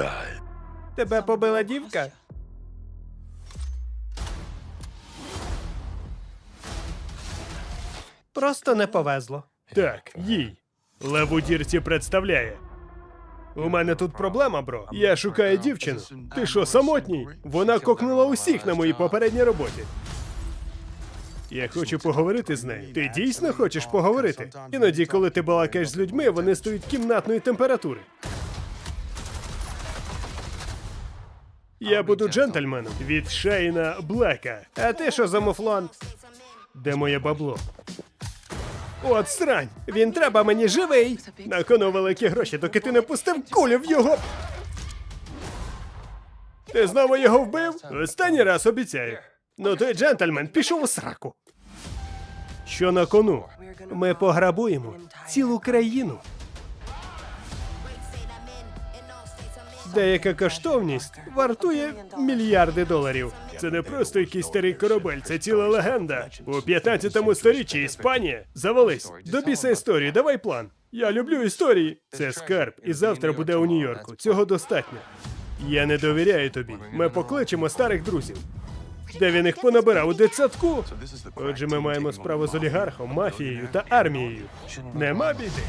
Прайм. Тебе побила дівка? Просто не повезло. Так, їй. Лев у дірці представляє. У мене тут проблема, бро. Я шукаю дівчину. Ти що, самотній? Вона кокнула усіх на моїй попередній роботі. Я хочу поговорити з нею. Ти дійсно хочеш поговорити? Іноді, коли ти балакаєш з людьми, вони стають кімнатної температури. Я буду джентльменом від Шейна Блека. А ти що за муфлон? Де моє бабло? От срань! Він треба мені живий. На кону великі гроші, доки ти не пустив кулю в його. Ти знову його вбив? Останній раз обіцяю. Ну той джентльмен пішов у сраку. Що на кону? Ми пограбуємо цілу країну. Деяка коштовність вартує мільярди доларів. Це не просто якийсь старий корабель, це ціла легенда. У 15 сторіччі Іспанія. Завались. До біса історії, давай план. Я люблю історії. Це скарб, і завтра буде у Нью-Йорку. Цього достатньо. Я не довіряю тобі. Ми покличемо старих друзів. Де він їх понабирав у дитсадку? Отже, ми маємо справу з олігархом, мафією та армією. Нема біди.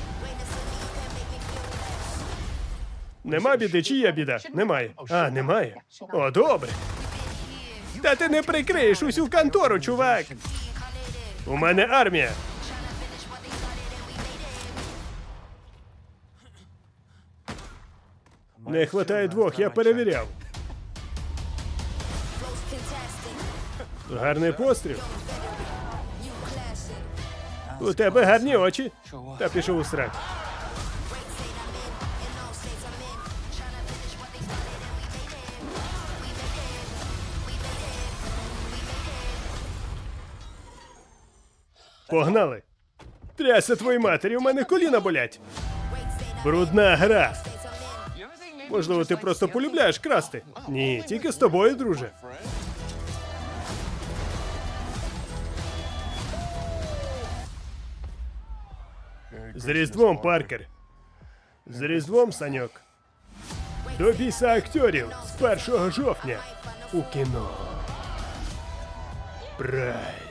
Нема біди, чи є біда? Немає. А, немає. О, добре. Та ти не прикриєш усю контору, чувак. У мене армія. Не хватає двох, я перевіряв. Гарний постріл. У тебе гарні очі. Та пішов у срак. Погнали. Тряся твої матері, у мене коліна болять. Брудна гра. Можливо, ти просто полюбляєш красти. Ні, тільки з тобою, друже. З Різдвом, Паркер. З Різдвом, Саньок. До біса акторів з 1 жовтня у кіно. Прайм.